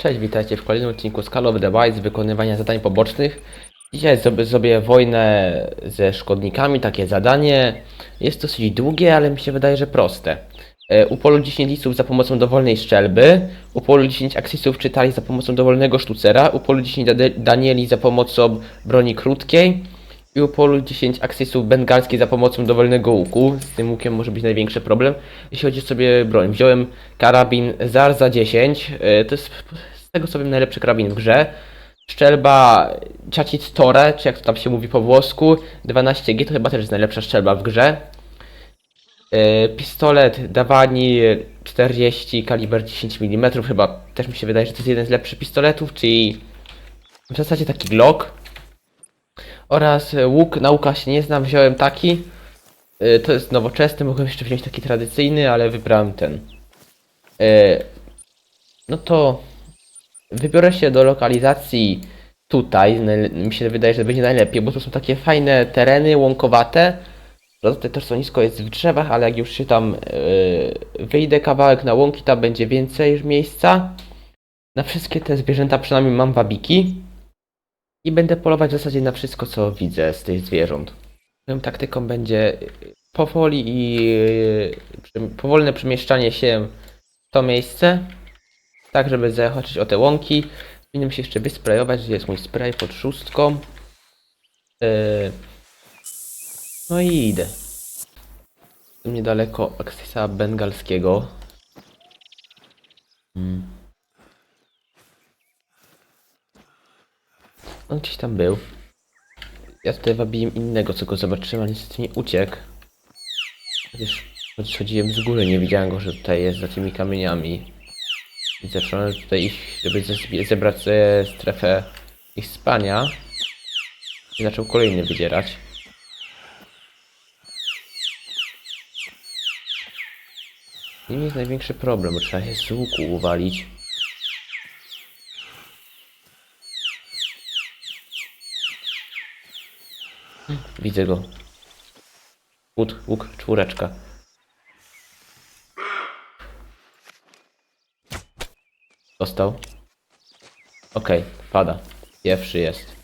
Cześć, witajcie w kolejnym odcinku Call of the wykonywania zadań pobocznych. Dzisiaj zrobię sobie wojnę ze szkodnikami, takie zadanie. Jest dosyć długie, ale mi się wydaje, że proste. E, Upolu 10 listów za pomocą dowolnej szczelby, upolu 10 aksisów czytali za pomocą dowolnego sztucera, upolu 10 dade- danieli za pomocą broni krótkiej i upolu 10 aksisów bengalskiej za pomocą dowolnego łuku. Z tym łukiem może być największy problem. Jeśli chodzi sobie broń, wziąłem karabin ZAR za 10. e, To jest z tego co wiem najlepszy karabin w grze. Szczelba Ciacit Tore, czy jak to tam się mówi po włosku, 12G to chyba też jest najlepsza szczelba w grze. E, Pistolet Dawani 40 kaliber 10 mm, chyba też mi się wydaje, że to jest jeden z lepszych pistoletów, czyli w zasadzie taki Glock. Oraz e, łuk, nauka się nie znam, wziąłem taki. E, To jest nowoczesny, mogłem jeszcze wziąć taki tradycyjny, ale wybrałem ten. E, No to wybiorę się do lokalizacji tutaj. Mi się wydaje, że będzie najlepiej, bo to są takie fajne tereny łąkowate. No Tutaj też nisko jest w drzewach, ale jak już się tam wyjdę kawałek na łąki, tam będzie więcej miejsca. Na wszystkie te zwierzęta przynajmniej mam wabiki. I będę polować w zasadzie na wszystko, co widzę z tych zwierząt. Moją taktyką będzie powoli i powolne przemieszczanie się w to miejsce. Tak, żeby zahaczyć o te łąki. Powinienem się jeszcze wysprayować, gdzie jest mój spray pod szóstką. Yy, no i idę. Tu niedaleko aksesa bengalskiego. Hmm. On gdzieś tam był. Ja tutaj wabiłem innego, co go zobaczyłem, ale niestety nie uciekł. Chociaż chodziłem z góry, nie widziałem go, że tutaj jest za tymi kamieniami. I zacząłem tutaj iść, żeby ze- zebrać sobie strefę ich spania. I zaczął kolejny wydzierać. I jest największy problem, bo trzeba się z łuku uwalić. Widzę go. Łuk, łuk, czwóreczka. Dostał. Okej, pada. Pierwszy jest.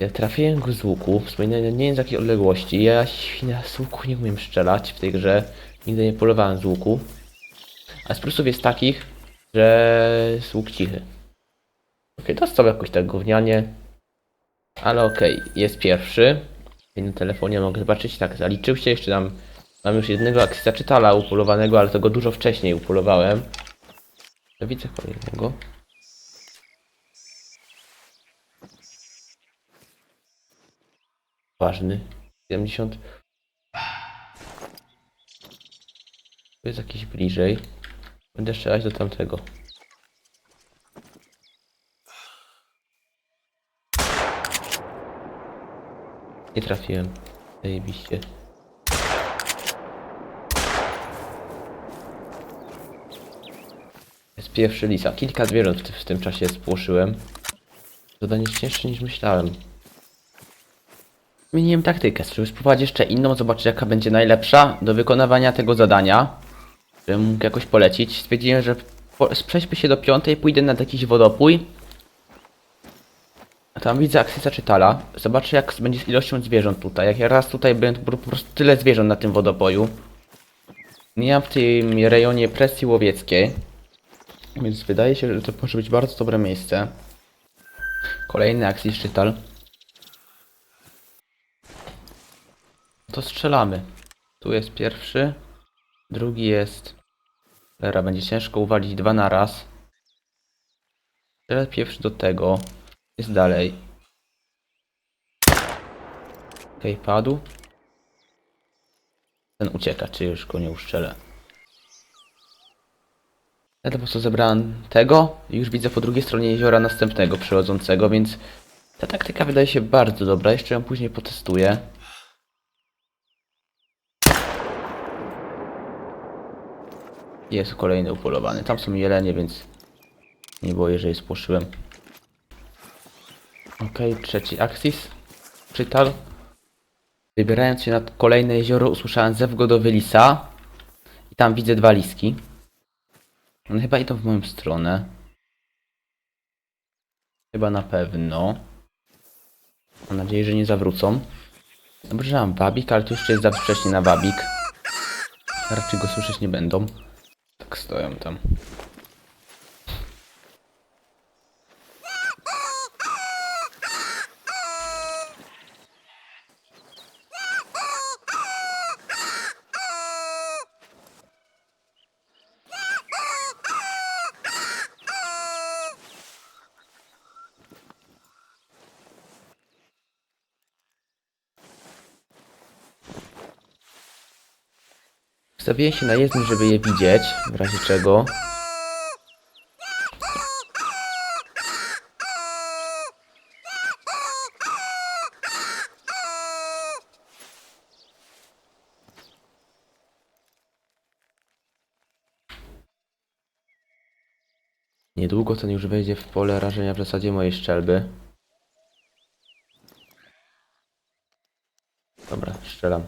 Ja trafiłem go z łuku, wspominałem, nie wiem z jakiej odległości. Ja świnia z łuku nie umiem strzelać w tej grze. Nigdy nie polowałem z łuku. A z plusów jest takich, że jest łuk cichy. Okej, dostał jakoś tak gównianie. Ale okej, jest pierwszy. Na telefonie mogę zobaczyć, tak, zaliczył się, jeszcze tam mam już jednego aksisa czytala upolowanego, ale tego dużo wcześniej upolowałem. To widzę kolejnego. Ważny. 70. Tu jest jakiś bliżej. Będę strzelać do tamtego. Nie trafiłem. Zajebiście. Jest pierwszy lisa. Kilka zwierząt w, w tym czasie spłoszyłem. Zadanie jest cięższe niż myślałem. Zmieniłem taktykę, żeby spróbować jeszcze inną, zobaczyć jaka będzie najlepsza do wykonywania tego zadania. Żebym mógł jakoś polecić. Stwierdziłem, że po, przejdźmy się do piątej, pójdę nad jakiś wodopój. Tam widzę akcesa czytala. Zobaczę jak będzie z ilością zwierząt tutaj. Jak ja raz tutaj będę po prostu tyle zwierząt na tym wodopoju. Nie mam w tym rejonie presji łowieckiej. Więc wydaje się, że to może być bardzo dobre miejsce. Kolejny akcji szczytal. To strzelamy. Tu jest pierwszy. Drugi jest. Teraz będzie ciężko uwalić dwa na raz. Teraz pierwszy do tego. Jest dalej. Okej, padł. Ten ucieka, czy już go nie uszczelę. Ja to po prostu zebrałem tego i już widzę po drugiej stronie jeziora następnego przychodzącego, więc ta taktyka wydaje się bardzo dobra. Jeszcze ją później potestuję. Jest kolejny upolowany. Tam są jelenie, więc nie boję, że je spłoszyłem. Okej, trzeci Axis. Czytal. Wybierając się na kolejne jezioro, usłyszałem zew godowy lisa. I tam widzę dwa liski. One chyba idą w moją stronę. Chyba na pewno. Mam nadzieję, że nie zawrócą. Dobrze, że mam wabik, ale to jeszcze jest za wcześnie na wabik. Raczej go słyszeć nie będą. Tak stoją tam. Stawiłem się na jednym, żeby je widzieć, w razie czego. Niedługo ten już wejdzie w pole rażenia w zasadzie mojej szczelby. Dobra, strzelam.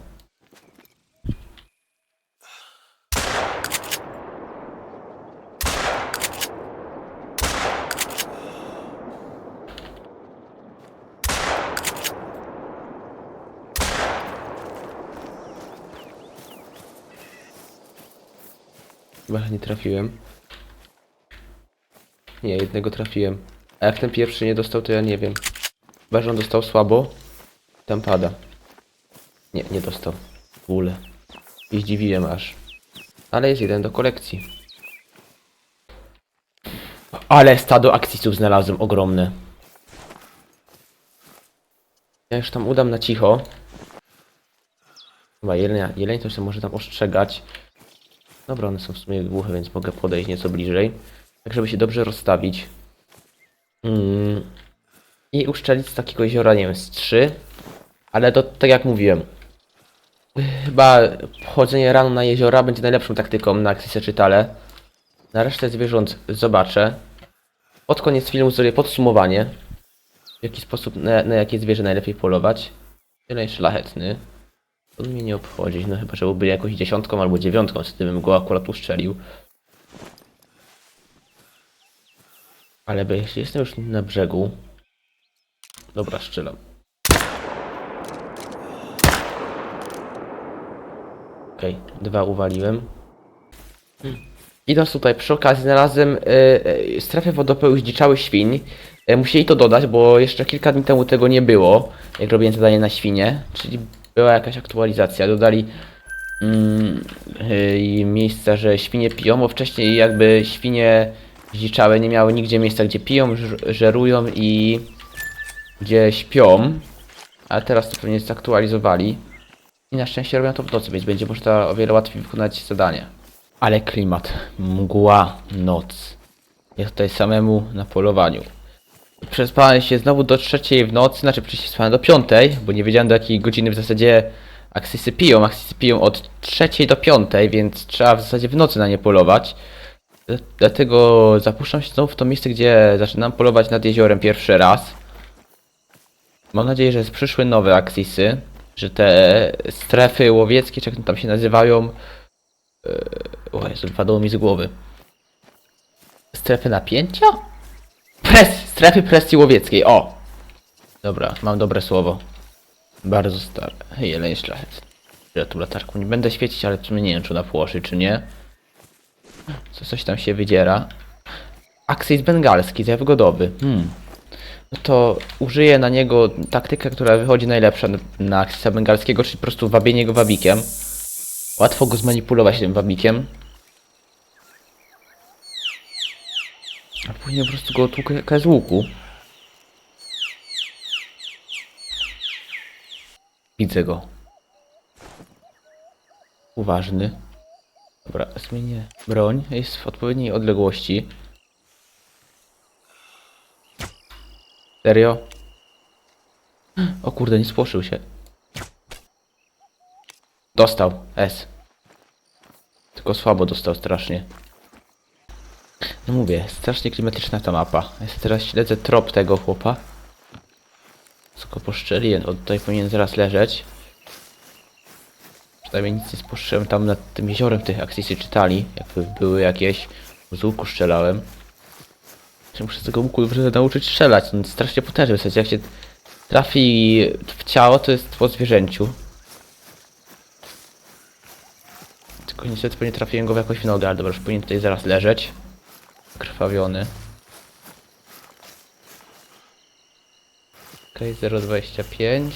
Chyba nie trafiłem. Nie, jednego trafiłem. A jak ten pierwszy nie dostał, to ja nie wiem. Chyba, że on dostał słabo. Tam pada. Nie, nie dostał. W ogóle. I zdziwiłem aż. Ale jest jeden do kolekcji. Ale stado akcjów znalazłem ogromne. Ja już tam udam na cicho. Chyba jelenia, jeleń to się może tam ostrzegać. Dobra, one są w sumie głuche, więc mogę podejść nieco bliżej. Tak, żeby się dobrze rozstawić. Mm. I uszczelić z takiego jeziora, nie wiem, z trzy. Ale to tak jak mówiłem. Chyba chodzenie rano na jeziora będzie najlepszą taktyką na Axisę Czytale. Na resztę zwierząt zobaczę. Pod koniec filmu zrobię podsumowanie. W jaki sposób, na, na jakie zwierzę najlepiej polować. Tyle szlachetny. To mnie nie obchodzi, no chyba, że byłby jakąś dziesiątką albo dziewiątką, z tym go akurat uszczelił. Ale jeśli jestem już na brzegu... Dobra, strzelam. Okej, dwa uwaliłem. Idąc tutaj przy okazji znalazłem y, y, strefę wodopełu zdziczały świń. Y, musieli to dodać, bo jeszcze kilka dni temu tego nie było, jak robiłem zadanie na świnie, czyli była jakaś aktualizacja. Dodali mm, y, miejsca, że świnie piją, bo wcześniej jakby świnie zdziczałe nie miały nigdzie miejsca, gdzie piją, żerują i gdzie śpią. A teraz to pewnie zaktualizowali. I na szczęście robią to w nocy, więc będzie można o wiele łatwiej wykonać zadanie. Ale klimat, mgła, noc. Jest tutaj samemu na polowaniu. Przespałem się znowu do trzeciej w nocy, znaczy przespałem do piątej, bo nie wiedziałem do jakiej godziny w zasadzie aksysy piją. Aksysy piją od trzeciej do piątej, więc trzeba w zasadzie w nocy na nie polować. Dlatego zapuszczam się znowu w to miejsce, gdzie zaczynam polować nad jeziorem pierwszy raz. Mam nadzieję, że przyszły nowe aksisy, że te strefy łowieckie, czy jak tam się nazywają, yy, o mi z głowy. Strefy napięcia? Pres, strefy presji łowieckiej, o! Dobra, mam dobre słowo. Bardzo stare. Jeleń szlachetny. Ja tu latarką nie będę świecić, ale w nie wiem, czy ona płoszy, czy nie. Co coś tam się wydziera. Aksyjs bengalski, zawygodowy. Hmm. No to użyję na niego taktykę, która wychodzi najlepsza na, Aksisa bengalskiego, czyli po prostu wabienie go wabikiem. Łatwo go zmanipulować tym wabikiem. Później po prostu go tłukę z łuku. Widzę go. Uważny. Dobra, zmienię broń. Jest w odpowiedniej odległości. Serio? O kurde, nie spłoszył się. Dostał. S. Tylko słabo dostał strasznie. No mówię, strasznie klimatyczna ta mapa. Ja teraz śledzę trop tego chłopa. Skoro poszczeliłem, on tutaj powinien zaraz leżeć. Przynajmniej nic nie spostrzegłem tam nad tym jeziorem tych akcesji czytali. Jakby były jakieś Z łuku strzelałem. Muszę z tego łuku nauczyć strzelać? No, strasznie potężny w sensie, jak się trafi w ciało, to jest po zwierzęciu. Tylko niestety pewnie trafiłem go w jakąś nogę, ale dobra, już powinien tutaj zaraz leżeć. Krwawiony. Okej, 0,25.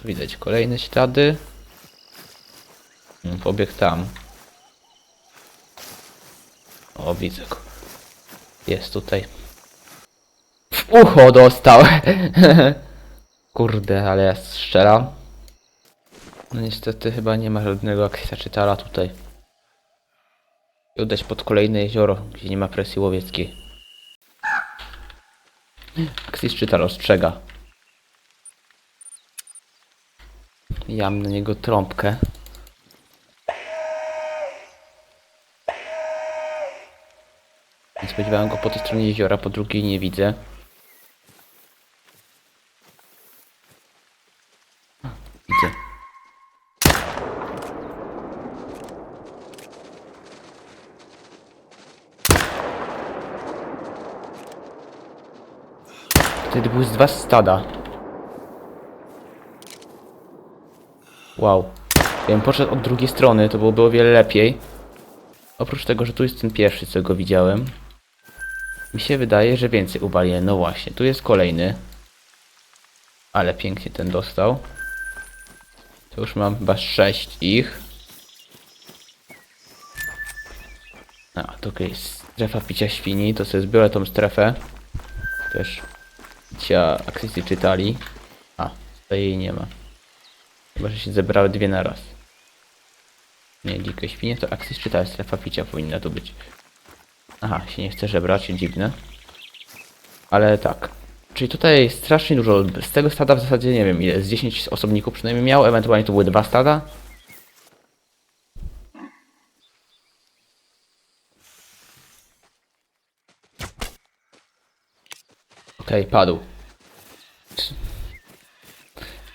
Tu widać kolejne ślady. Mm, Pobiegł tam. O, widzę go. Jest tutaj. Ucho dostał! Kurde, ale ja strzelam. No niestety chyba nie ma żadnego akcja czytala tutaj. I udać pod kolejne jezioro, gdzie nie ma presji łowieckiej. Aksis czytal ostrzega. Ja mam na niego trąbkę. Nie spodziewałem go po tej stronie jeziora, po drugiej nie. Widzę. Wtedy były dwa stada. Wow. Gdybym poszedł od drugiej strony, to byłoby o wiele lepiej. Oprócz tego, że tu jest ten pierwszy, co go widziałem. Mi się wydaje, że więcej ubaliłem. No właśnie, tu jest kolejny. Ale pięknie ten dostał. To już mam chyba sześć ich. A, to jest strefa picia świni, to sobie zbiorę tą strefę. Też akcesji czytali. A, tutaj jej nie ma. Chyba, że się zebrały dwie na raz. Nie, dzikie świnie to akcje czytali, strefa picia powinna tu być. Aha, się nie chce żebrać, dziwne. Ale tak. Czyli tutaj strasznie dużo. Z tego stada w zasadzie nie wiem ile. Z 10 osobników przynajmniej miał, ewentualnie to były dwa stada. Okej, padł.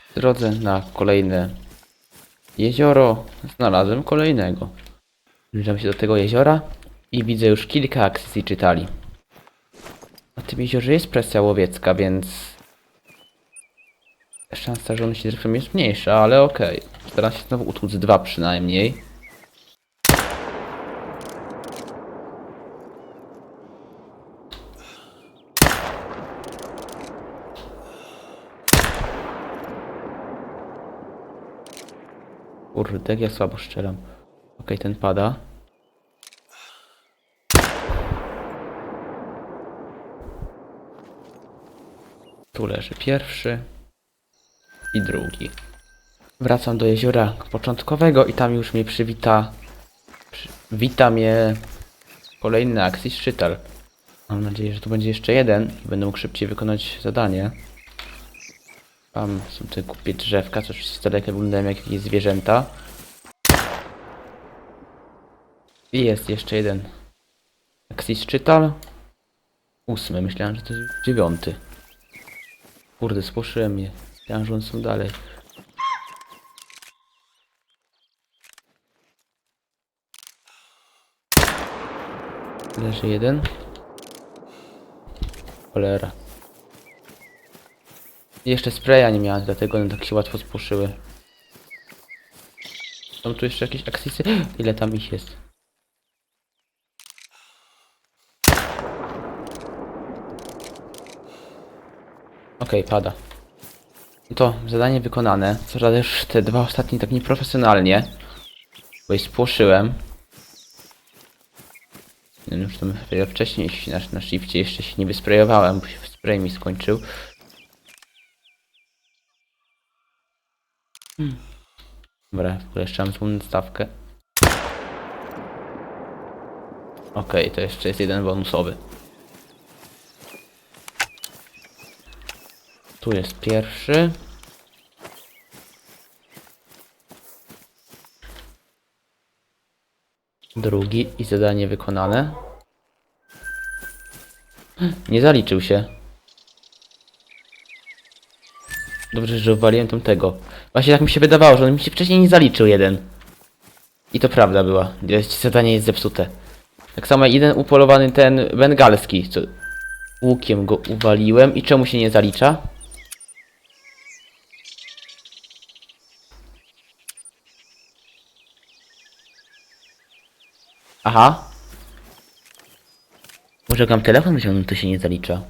W drodze na kolejne jezioro znalazłem kolejnego. Zbliżam się do tego jeziora i widzę już kilka akcji czytali. Na tym jeziorze jest presja łowiecka, więc szansa, że on się zresztą jest mniejsza, ale okej. Staram się znowu utłuc dwa przynajmniej. Kurde, jak ja słabo strzelam. Okej, ten pada. Tu leży pierwszy i drugi. Wracam do jeziora początkowego i tam już mnie przywita. Przy, wita mnie kolejny akcji szczytal. Mam nadzieję, że tu będzie jeszcze jeden i będę mógł szybciej wykonać zadanie. Tam są te głupie drzewka, coś z daleka wyglądają jak jakieś zwierzęta. I jest jeszcze jeden. Axis czytal. Ósmy, myślałem, że to jest dziewiąty. Kurde, spłoszyłem je. Myślałem, że one są dalej. Leży jeden. Cholera. Jeszcze spraya nie miałem, dlatego one tak się łatwo spłoszyły. Są tu jeszcze jakieś aksisy? Ile tam ich jest? Okej, pada. No To zadanie wykonane. Co już te dwa ostatnie tak nieprofesjonalnie. Bo je spłoszyłem. No już tam wcześniej na, na shifcie jeszcze się nie wysprayowałem, bo się spray mi skończył. Dobra, ogóle jeszcze mam złą stawkę. Okej, to jeszcze jest jeden bonusowy. Tu jest pierwszy. Drugi i zadanie wykonane. Nie zaliczył się. Dobrze, że uwaliłem tamtego. Właśnie tak mi się wydawało, że on mi się wcześniej nie zaliczył jeden. I to prawda była. Zadanie jest zepsute. Tak samo jeden upolowany ten bengalski, co łukiem go uwaliłem i czemu się nie zalicza? Aha. Może mam telefon wyciągnąć, to się nie zalicza.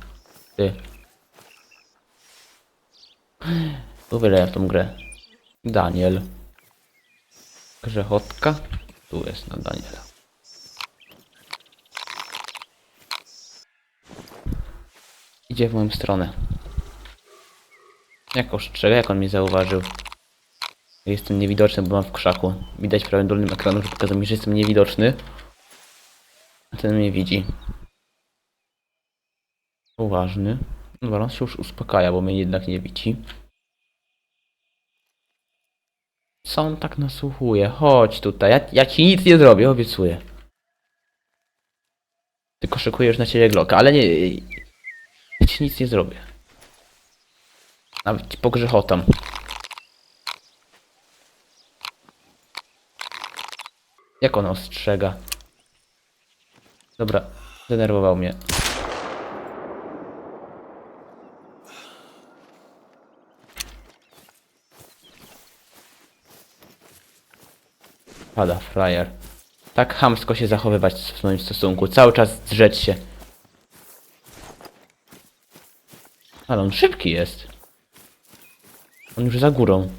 Ty. Uwielbiam tą grę. Daniel. Grzechotka. Tu jest na Daniela. Idzie w moją stronę. Jak ostrzega, jak on mnie zauważył. Jestem niewidoczny, bo mam w krzaku. Widać w prawym dolnym ekranu, że pokazał mi, że jestem niewidoczny. A ten mnie widzi. Uważny. Dobra, on się już uspokaja, bo mnie jednak nie widzi. Co on tak nasłuchuje? Chodź tutaj, ja, ja ci nic nie zrobię, obiecuję. Tylko szykujesz na ciebie Glocka, ale nie... Ja ci nic nie zrobię. Nawet ci pogrzechotam. Jak on ostrzega? Dobra, denerwował mnie. Pada frajer. Tak chamsko się zachowywać w moim stosunku. Cały czas drzeć się. Ale on szybki jest. On już za górą.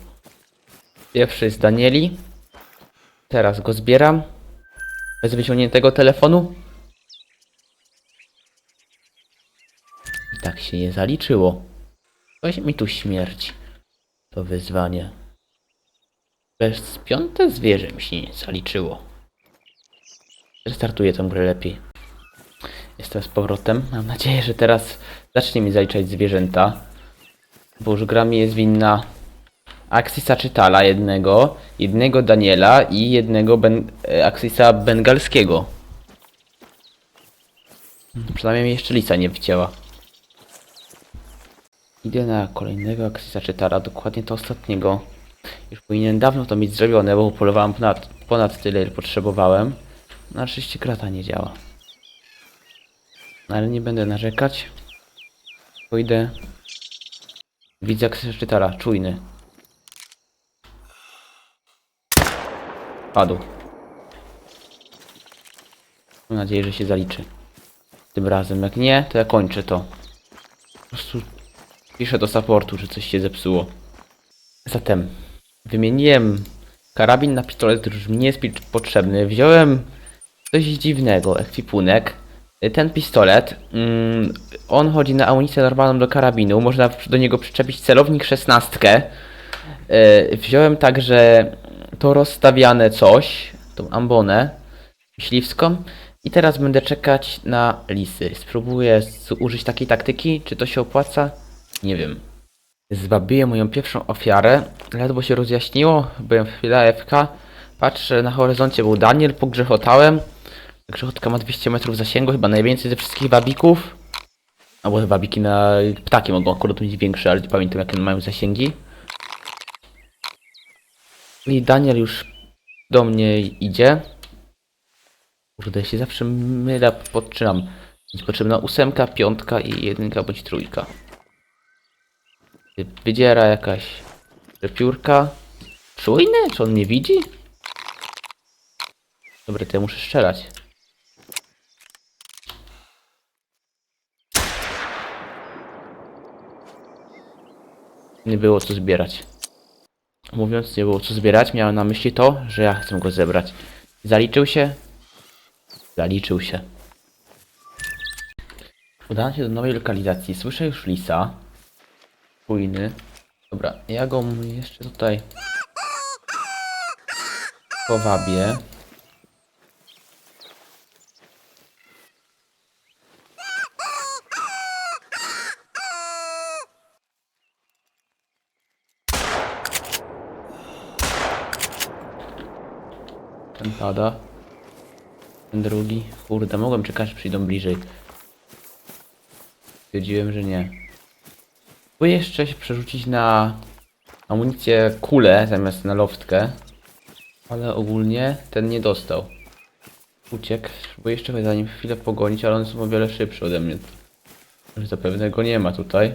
Pierwszy jest Danieli. Teraz go zbieram. Bez wyciągniętego telefonu. I tak się nie zaliczyło. Weź mi tu śmierć. To wyzwanie. Bez piąte zwierzę mi się nie zaliczyło. Restartuję tę grę lepiej. Jestem z powrotem. Mam nadzieję, że teraz zacznie mi zaliczać zwierzęta. Bo już gra mi jest winna Axisa Czytala jednego, jednego Daniela i jednego ben, e, Axisa Bengalskiego. Przynajmniej mnie jeszcze Lisa nie wcięła. Idę na kolejnego Axisa Czytala, dokładnie to ostatniego. Już powinien dawno to mieć zrobione, bo polowałem ponad, ponad tyle, ile potrzebowałem. No oczywiście krata nie działa. No, ale nie będę narzekać. Pójdę. Widzę Axisa Czytala, czujny. Padł. Mam nadzieję, że się zaliczy. Tym razem. Jak nie, to ja kończę to. Po prostu piszę do supportu, że coś się zepsuło. Zatem wymieniłem karabin na pistolet, który już mi nie jest potrzebny. Wziąłem coś dziwnego, ekwipunek. Ten pistolet, mm, on chodzi na amunicję normalną do karabinu. Można do niego przyczepić celownik 16. E, Wziąłem także to rozstawiane coś, tą ambonę myśliwską i teraz będę czekać na lisy. Spróbuję użyć takiej taktyki, czy to się opłaca? Nie wiem. Zwabiłem moją pierwszą ofiarę, ledwo się rozjaśniło, byłem chwilę AFK, patrzę na horyzoncie był Daniel, pogrzechotałem. Grzechotka ma 200 metrów zasięgu, chyba najwięcej ze wszystkich wabików. Albo wabiki na ptaki mogą akurat mieć większe, ale nie pamiętam jakie mają zasięgi. I Daniel już do mnie idzie. Kurde, się zawsze mylę, podczynam. Będzie potrzebna ósemka, piątka i jedynka bądź trójka. Wydziera jakaś piórka. Czujny? Czy on mnie widzi? Dobra, to ja muszę strzelać. Nie było co zbierać. Mówiąc, nie było co zbierać, miałem na myśli to, że ja chcę go zebrać. Zaliczył się? Zaliczył się. Udałem się do nowej lokalizacji. Słyszę już lisa. Płyny. Dobra, ja go jeszcze tutaj powabię. Ten pada. Ten drugi. Kurde, mogłem czekać, przyjdą bliżej. Stwierdziłem, że nie. Próbuję jeszcze się przerzucić na amunicję kulę zamiast na loftkę. Ale ogólnie ten nie dostał. Uciekł. Próbuję jeszcze za nim chwilę pogonić, ale on jest o wiele szybszy ode mnie. Już zapewne go nie ma tutaj.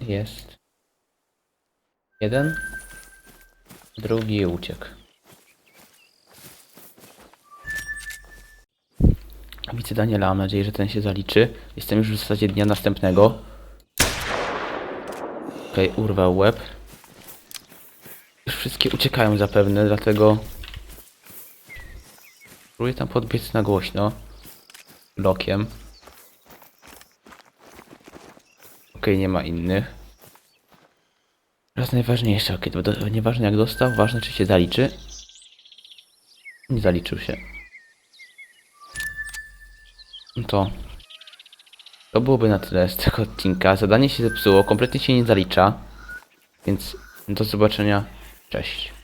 Jest. Jeden. Drugi uciekł. Widzę Daniela, mam nadzieję, że ten się zaliczy. Jestem już w zasadzie dnia następnego. Okej, urwał łeb. Już wszystkie uciekają zapewne, dlatego... Próbuję tam podbiec na głośno. Lokiem. Okej, nie ma innych. Teraz najważniejsze, okej, do, nieważne jak dostał, ważne czy się zaliczy. Nie zaliczył się. No to... To byłoby na tyle z tego odcinka. Zadanie się zepsuło, kompletnie się nie zalicza. Więc do zobaczenia. Cześć.